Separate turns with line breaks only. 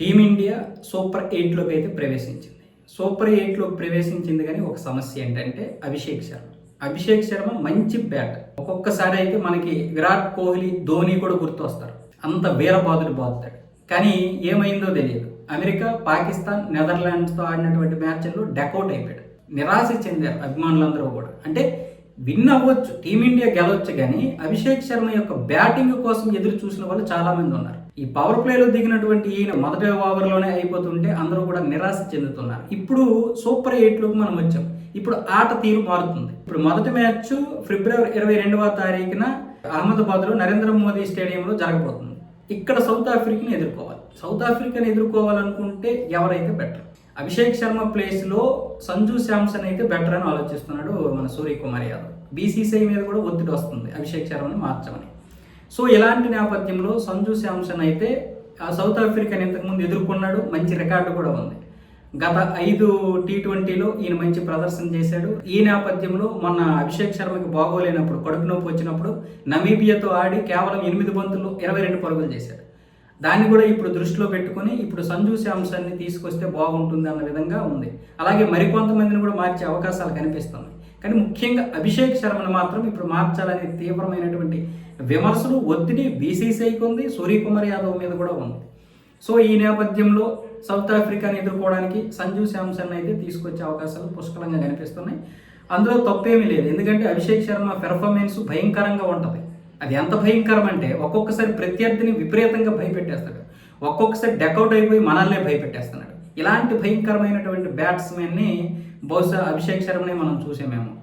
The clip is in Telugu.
టీమిండియా సూపర్ ఎయిట్లోకి అయితే ప్రవేశించింది. సూపర్ ఎయిట్లోకి ప్రవేశించింది కానీ ఒక సమస్య ఏంటంటే అభిషేక్ శర్మ. అభిషేక్ శర్మ మంచి బ్యాట్ ఒక్కొక్కసారి అయితే మనకి విరాట్ కోహ్లీ ధోని కూడా గుర్తొస్తారు. అంత వీరబాదుడు బాదుతాడు కానీ ఏమైందో తెలియదు. అమెరికా పాకిస్తాన్ నెదర్లాండ్స్తో ఆడినటువంటి మ్యాచ్ల్లో డకౌట్ అయిపోయాడు. నిరాశ చెందారు అభిమానులందరూ కూడా. అంటే విన్ అవ్వచ్చు టీమిండియా గెలవచ్చు కానీ అభిషేక్ శర్మ యొక్క బ్యాటింగ్ కోసం ఎదురు చూసిన వాళ్ళు చాలా మంది ఉన్నారు. ఈ పవర్ ప్లేలో దిగినటువంటి ఈయన మొదటి ఓవర్లోనే అయిపోతుంటే అందరూ కూడా నిరాశ చెందుతున్నారు. ఇప్పుడు సూపర్ ఎయిట్లోకి మనం వచ్చాం. ఇప్పుడు ఆట తీరు మారుతుంది. ఇప్పుడు మొదటి మ్యాచ్ ఫిబ్రవరి ఇరవై రెండవ తారీఖున అహ్మదాబాద్లో నరేంద్ర మోదీ స్టేడియంలో జరగబోతుంది. ఇక్కడ సౌత్ ఆఫ్రికాని ఎదుర్కోవాలి. సౌత్ ఆఫ్రికాని ఎదుర్కోవాలనుకుంటే ఎవరైతే బెటర్ అభిషేక్ శర్మ ప్లేస్లో సంజు శాంసన్ అయితే బెటర్ అని ఆలోచిస్తున్నాడు మన సూర్యకుమార్ యాదవ్. బీసీసీఐ మీద కూడా ఒత్తిడి వస్తుంది అభిషేక్ శర్మని మార్చమని. సో ఇలాంటి నేపథ్యంలో సంజు శాంసన్ అయితే సౌత్ ఆఫ్రికాని ఇంతకుముందు ఎదుర్కొన్నాడు మంచి రికార్డు కూడా ఉంది. గత ఐదు టీ ట్వంటీలో ఈయన మంచి ప్రదర్శన చేశాడు. ఈ నేపథ్యంలో మొన్న అభిషేక్ శర్మకి బాగోలేనప్పుడు కడుపు నొప్పి వచ్చినప్పుడు నమీబియాతో ఆడి కేవలం ఎనిమిది బంతులు ఇరవై రెండు పరుగులు చేశాడు. దాన్ని కూడా ఇప్పుడు దృష్టిలో పెట్టుకుని ఇప్పుడు సంజు శాంసన్ని తీసుకొస్తే బాగుంటుంది అన్న విధంగా ఉంది. అలాగే మరికొంతమందిని కూడా మార్చే అవకాశాలు కనిపిస్తున్నాయి. కానీ ముఖ్యంగా అభిషేక్ శర్మను మాత్రం ఇప్పుడు మార్చాలనే తీవ్రమైనటువంటి విమర్శలు ఒత్తిడి బీసీసీఐకి ఉంది సూర్యకుమార్ యాదవ్ మీద కూడా ఉంది. సో ఈ నేపథ్యంలో సౌత్ ఆఫ్రికాని ఎదుర్కోవడానికి సంజు శాంసన్ అయితే తీసుకొచ్చే అవకాశాలు పుష్కలంగా కనిపిస్తున్నాయి. అందులో తప్పేమీ లేదు. ఎందుకంటే అభిషేక్ శర్మ పెర్ఫార్మెన్స్ భయంకరంగా ఉంటుంది. అది ఎంత భయంకరం అంటే ఒక్కొక్కసారి ప్రత్యర్థిని విపరీతంగా భయపెట్టేస్తాడు. ఒక్కొక్కసారి డెకౌట్ అయిపోయి మనల్నే భయపెట్టేస్తున్నాడు. ఇలాంటి భయంకరమైనటువంటి బ్యాట్స్మెన్ని బహుశా అభిషేక్ శర్మనే మనం చూసామేమో.